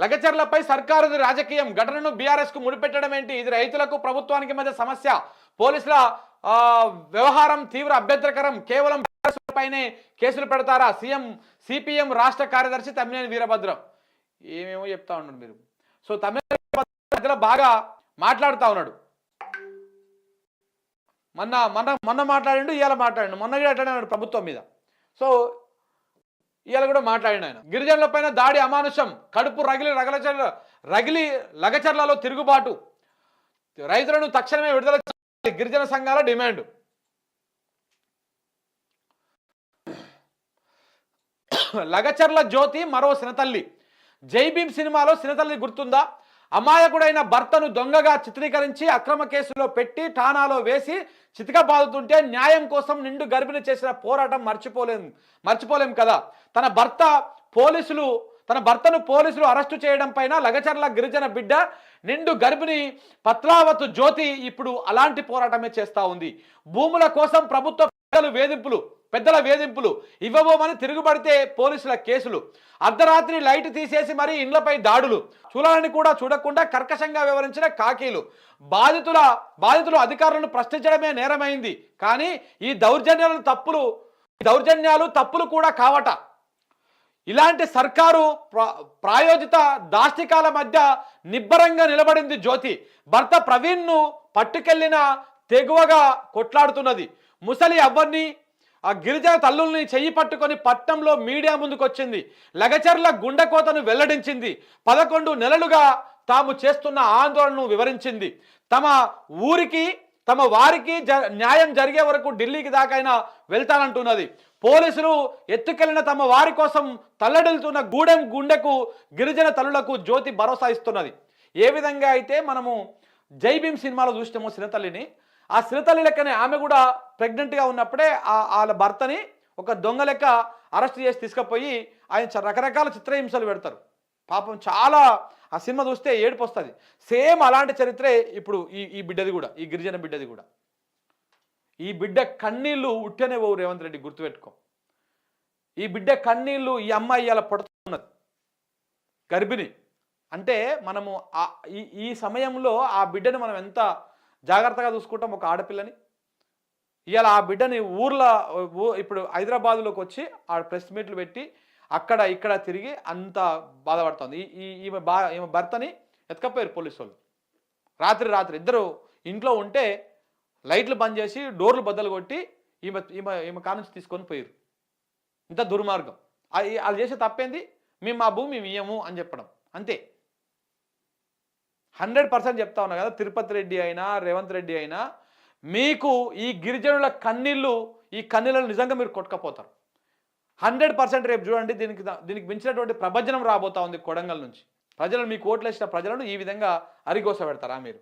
లగచర్లపై సర్కారుది రాజకీయం. ఘటనను బీఆర్ఎస్కు ముడిపెట్టడం ఏంటి? ఇది రైతులకు ప్రభుత్వానికి మధ్య సమస్య. పోలీసుల వ్యవహారం తీవ్ర అభ్యంతరకరం. కేవలం పైనే కేసులు పెడతారా? సీఎం సిపిఎం రాష్ట్ర కార్యదర్శి తమ్మినేని వీరభద్రం. ఏమేమో చెప్తా ఉన్నాడు మీరు. సో తమ్మినేని మధ్యలో బాగా మాట్లాడుతా ఉన్నాడు. మొన్న మొన్న మొన్న మాట్లాడిండు ఇవాళ మాట్లాడిండు. మొన్న కూడా ప్రభుత్వం మీద. సో ఇవాళ కూడా మాట్లాడిన ఆయన. గిరిజనుల పైన దాడి అమానుషం. కడుపు రగిలి రగలచర్ల రగిలి లగచర్లలో తిరుగుబాటు. రైతులను తక్షణమే విడుదల గిరిజన సంఘాల డిమాండ్. లగచర్ల జ్యోతి మరో సినతల్లి. జై భీమ్ సినిమాలో సినతల్లి గుర్తుందా? అమాయకుడైన భర్తను దొంగగా చిత్రీకరించి అక్రమ కేసులో పెట్టి ఠానాలో వేసి చితికబాదుతుంటే న్యాయం కోసం నిండు గర్భిణి చేసిన పోరాటం మర్చిపోలేం మర్చిపోలేం కదా. తన భర్త పోలీసులు తన భర్తను పోలీసులు అరెస్టు చేయడం పైన లగచర్ల గిరిజన బిడ్డ నిండు గర్భిణి పత్రావతు జ్యోతి ఇప్పుడు అలాంటి పోరాటమే చేస్తా ఉంది. భూముల కోసం ప్రభుత్వ వేధింపులు పెద్దల వేధింపులు ఇవ్వబోమని తిరుగుబడితే పోలీసుల కేసులు. అర్ధరాత్రి లైట్ తీసేసి మరీ ఇండ్లపై దాడులు. చూడాలని కూడా చూడకుండా కర్కశంగా వివరించిన కాకీలు. బాధితుల బాధితులు అధికారులను ప్రశ్నించడమే నేరమైంది. కానీ ఈ దౌర్జన్యాలు తప్పులు దౌర్జన్యాలు తప్పులు కూడా కావట. ఇలాంటి సర్కారు ప్ర- ప్రాయోజిత దాష్టికాల మధ్య నిబ్బరంగా నిలబడింది జ్యోతి. భర్త ప్రవీణ్ను పట్టుకెళ్ళిన తెగువగా కొట్లాడుతున్నది. ముసలి అవ్వర్ని ఆ గిరిజన తల్లుల్ని చెయ్యి పట్టుకొని పట్టణంలో మీడియా ముందుకొచ్చింది. లగచర్ల గుండెకోతను వెల్లడించింది. పదకొండు నెలలుగా తాము చేస్తున్న ఆందోళనను వివరించింది. తమ ఊరికి తమ వారికి జ న్యాయం జరిగే వరకు ఢిల్లీకి దాకైనా వెళ్తానంటున్నది. పోలీసులు ఎత్తుకెళ్ళిన తమ వారి కోసం తల్లడిల్తున్న గూడెం గుండెకు గిరిజన తల్లులకు జ్యోతి భరోసా ఇస్తున్నది. ఏ విధంగా అయితే మనము జై భీమ్ సినిమాలో చూసినామో సినతల్లిని ఆ శ్రీతల్లి లెక్కనే ఆమె కూడా ప్రెగ్నెంట్గా ఉన్నప్పుడే ఆ వాళ్ళ భర్తని ఒక దొంగ లెక్క అరెస్ట్ చేసి తీసుకుపోయి ఆయన చ- రకరకాల చిత్రహింసలు పెడతారు. పాపం చాలా ఆ సినిమా చూస్తే ఏడుపు వస్తుంది. సేమ్ అలాంటి చరిత్రే ఇప్పుడు ఈ ఈ బిడ్డది కూడా ఈ గిరిజన బిడ్డది కూడా. ఈ బిడ్డ కన్నీళ్ళు ఉట్టనే పోవు రేవంత్ రెడ్డి గుర్తుపెట్టుకో. ఈ బిడ్డ కన్నీళ్ళు ఈ అమ్మాయి ఇలా పడుతున్నది. గర్భిణి. అంటే మనము ఈ ఈ సమయంలో ఆ బిడ్డను మనం ఎంత జాగ్రత్తగా చూసుకుంటాం ఒక ఆడపిల్లని. ఇవాళ ఆ బిడ్డని ఊర్లో ఇప్పుడు హైదరాబాద్లోకి వచ్చి ఆ ప్రెస్ మీట్లు పెట్టి అక్కడ ఇక్కడ తిరిగి అంత బాధపడుతుంది. ఈ- ఈమె బా ఈమె భర్తని ఎత్తుకపోయారు పోలీసు వాళ్ళు. రాత్రి రాత్రి ఇద్దరు ఇంట్లో ఉంటే లైట్లు బంద్ చేసి డోర్లు బద్దలు కొట్టి ఈమె ఈమె ఈమె కానుంచి తీసుకొని పోయారు. ఇంత దుర్మార్గం. అది వాళ్ళు చేసే తప్పేంది? మేము మా భూమి మేము ఇయ్యము అని చెప్పడం. అంతే. హండ్రెడ్ పర్సెంట్ చెప్తా ఉన్నా కదా తిరుపతి రెడ్డి అయినా రేవంత్ రెడ్డి అయినా మీకు ఈ గిరిజనుల కన్నీళ్ళు ఈ కన్నీళ్ళను నిజంగా మీరు కొట్టుకపోతారు. హండ్రెడ్ పర్సెంట్ రేపు చూడండి దీనికి దీనికి మించినటువంటి ప్రభజనం రాబోతా ఉంది కొడంగల్ నుంచి. ప్రజలు మీకు ఓట్లు వేసిన ప్రజలను ఈ విధంగా అరిగోస పెడతారా మీరు?